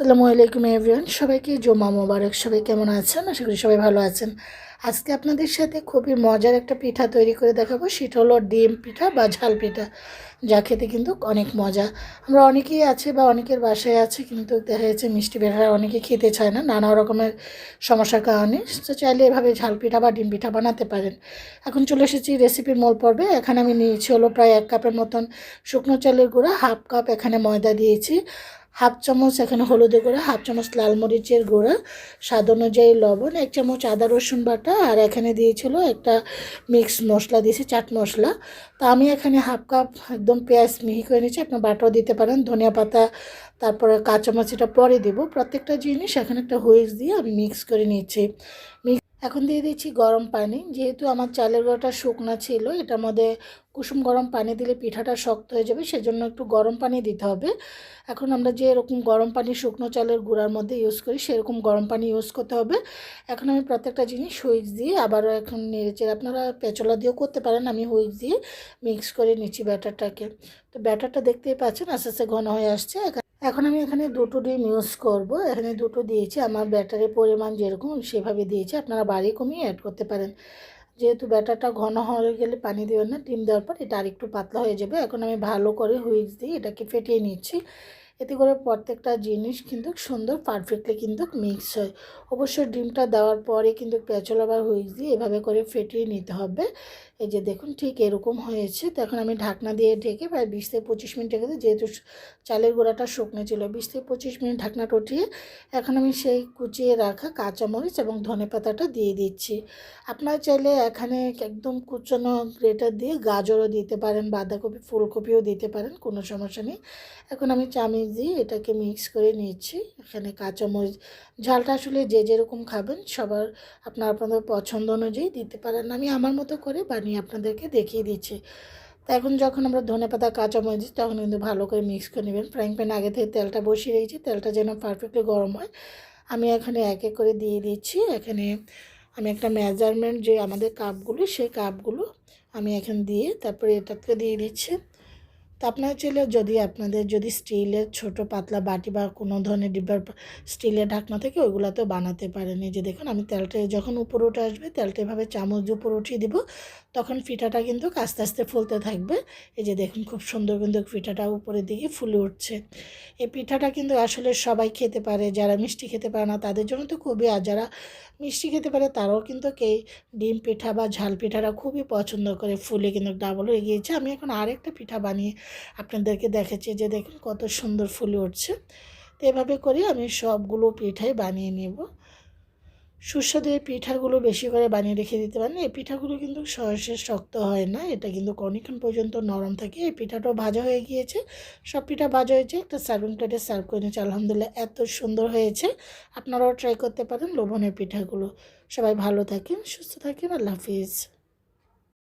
আসসালামু আলাইকুম এভরিওয়ান সবাইকে জমা মোবারক, সবাই কেমন আছেন? আশা করি সবাই ভালো আছেন। আজকে আপনাদের সাথে খুবই মজার একটা পিঠা তৈরি করে দেখাবো। সেটা হলো ডিম পিঠা বা ঝাল পিঠা, যা খেতে কিন্তু অনেক মজা। আমরা অনেকেই আছে বা অনেকের বাসায় আছে, কিন্তু দেখা যাচ্ছে মিষ্টি পিঠা অনেকে খেতে চায় না, নানা রকমের সমস্যার কারণে। তো চাইলে এভাবে ঝাল পিঠা বা ডিম পিঠা বানাতে পারেন। এখন চলে এসেছি রেসিপির মূল পর্বে। এখানে আমি নিয়েছি হলো প্রায় এক কাপের মতন শুকনো চালের গুঁড়া, হাফ কাপ এখানে ময়দা দিয়েছি। হাফ চামচ এখানে হলুদের গুঁড়া, হাফ চামচ লাল মরিচের গুঁড়া, স্বাদ অনুযায়ী লবণ, এক চামচ আদা রসুন বাটা, আর এখানে দিয়েছিল একটা মিক্স মশলা, দিয়েছি চাট মশলা। তা আমি এখানে হাফ কাপ একদম পেঁয়াজ মিহি করে নিচ্ছি আপনার বাটাও দিতে পারেন, ধনিয়া পাতা, তারপরে কাঁচামাচ এটা পরে দেবো। প্রত্যেকটা জিনিস এখানে একটা হুইস দিয়ে আমি মিক্স করে নিচ্ছি। মিক্স এখন দিয়ে দিচ্ছি গরম পানি। যেহেতু আমার চালের গুঁড়োটা শুকনো ছিল, এটার মধ্যে কুসুম গরম পানি দিলে পিঠাটা শক্ত হয়ে যাবে, সেজন্য একটু গরম পানি দিতে হবে। এখন আমরা যে এরকম গরম পানি শুকনো চালের গুঁড়ার মধ্যে ইউজ করি, সেরকম গরম পানি ইউজ করতে হবে। এখন আমি প্রত্যেকটা জিনিস হুইক্স দিয়ে আবারও এখন নেড়েচেড়ে আপনারা পেঁচলা দিয়েও করতে পারেন, আমি হুইক্স দিয়ে মিক্স করে নিচ্ছি ব্যাটারটাকে। তো ব্যাটারটা দেখতেই পাচ্ছেন, আস্তে আস্তে ঘন হয়ে আসছে। এখন আমি এখানে দুটো ডিম ইউজ করব। এখানে দুটো দিয়েছি। আমার ব্যাটারের পরিমাণ যেরকম সেভাবে দিয়েছি। আপনারা বাড়ি কমিয়ে অ্যাড করতে পারেন। যেহেতু ব্যাটারটা ঘন হয়ে গেলে পানি দেবেন না, ডিম দেওয়ার পর এটা আরেকটু পাতলা হয়ে যাবে। এখন আমি ভালো করে হুইক্স দিয়ে এটাকে ফেটিয়ে নিচ্ছি। এতে করে প্রত্যেকটা জিনিস কিন্তু সুন্দর পারফেক্টলি কিন্তু মিক্স হয়। অবশ্যই ডিমটা দেওয়ার পরে কিন্তু পেঁচল আবার হুইক্স দিয়ে এভাবে করে ফেটিয়ে নিতে হবে। এই যে দেখুন, ঠিক এরকম হয়েছে। তো এখন আমি ঢাকনা দিয়ে ঢেকে প্রায় বিশ থেকে পঁচিশ মিনিট রেখে যেহেতু চালের গোড়াটা শুকনো ছিল, বিশ থেকে পঁচিশ মিনিট ঢাকনা উঠিয়ে এখন আমি সেই কুচিয়ে রাখা কাঁচামরিচ এবং ধনে পাতাটা দিয়ে দিচ্ছি। আপনারা চাইলে এখানে একদম কুচানো গ্রেটার দিয়ে গাজরও দিতে পারেন, বাঁধাকপি, ফুলকপিও দিতে পারেন, কোনো সমস্যা নেই। এখন আমি চামিচ দিয়ে এটাকে মিক্স করে নিচ্ছি। এখানে কাঁচামরিচ, ঝালটা আসলে যে যেরকম খাবেন সবার আপনার আপনাদের পছন্দ অনুযায়ী দিতে পারেন। আমি আমার মতো করে বানিয়ে আপনাদেরকে দেখিয়ে দিচ্ছি। তো এখন যখন আমরা ধনে পাতা, কাঁচামরিচ, তখন কিন্তু ভালো করে মিক্স করে নেবেন। ফ্রাইং প্যান আগে থেকে তেলটা বসিয়ে রেখেছি, তেলটা যেন পারফেক্টলি গরম হয়। আমি এখানে এক এক করে দিয়ে দিচ্ছি। এখানে আমি একটা মেজারমেন্ট যে আমাদের কাপগুলো সেই কাপগুলো আমি এখানে দিয়ে তারপরে এটাকে দিয়ে দিচ্ছি। তো আপনারা চাইলে যদি আপনাদের যদি স্টিলের ছোট পাতলা বাটি বা কোনো ধরনের ডিব্বার স্টিলের ঢাকনা থেকে, ওইগুলোতেও বানাতে পারেন। এই যে দেখুন, আমি তেলটা যখন উপরে উঠে আসবে, তেলটা এভাবে চামচ উপরে উঠিয়ে দিব, তখন পিঠাটা কিন্তু আস্তে আস্তে ফুলতে থাকবে। এই যে দেখুন, খুব সুন্দর কিন্তু পিঠাটা উপরের দিকে ফুলে উঠছে। এই পিঠাটা কিন্তু আসলে সবাই খেতে পারে, যারা মিষ্টি খেতে পারে না, তাদের জন্য তো খুবই, আর যারা মিষ্টি খেতে পারে, তারাও কিন্তু কে ডিম পিঠা বা ঝাল পিঠাটা খুবই পছন্দ করে, ফুলে কিন্তু ডাবল হয়ে গিয়েছে। আমি এখন আরেকটা পিঠা বানিয়ে আপনাদেরকে দেখেছি যে দেখুন কত সুন্দর ফুলে উঠছে। তো এভাবে করে আমি সবগুলো পিঠাই বানিয়ে নেব। সুস্বাদু এই পিঠাগুলো বেশি করে বানিয়ে রেখে দিতে পারেন। এই পিঠাগুলো কিন্তু সহসে শক্ত হয় না, এটা কিন্তু অনেকক্ষণ পর্যন্ত নরম থাকে। এই পিঠাটাও ভাজা হয়ে গিয়েছে। সব পিঠা ভাজা হয়েছে, একটা সার্ভিং প্লেটে সার্ভ করে নিচ্ছে আলহামদুলিল্লাহ এত সুন্দর হয়েছে। আপনারাও ট্রাই করতে পারেন লোভনের পিঠাগুলো। সবাই ভালো থাকেন, সুস্থ থাকেন, আল্লাহ হাফিজ।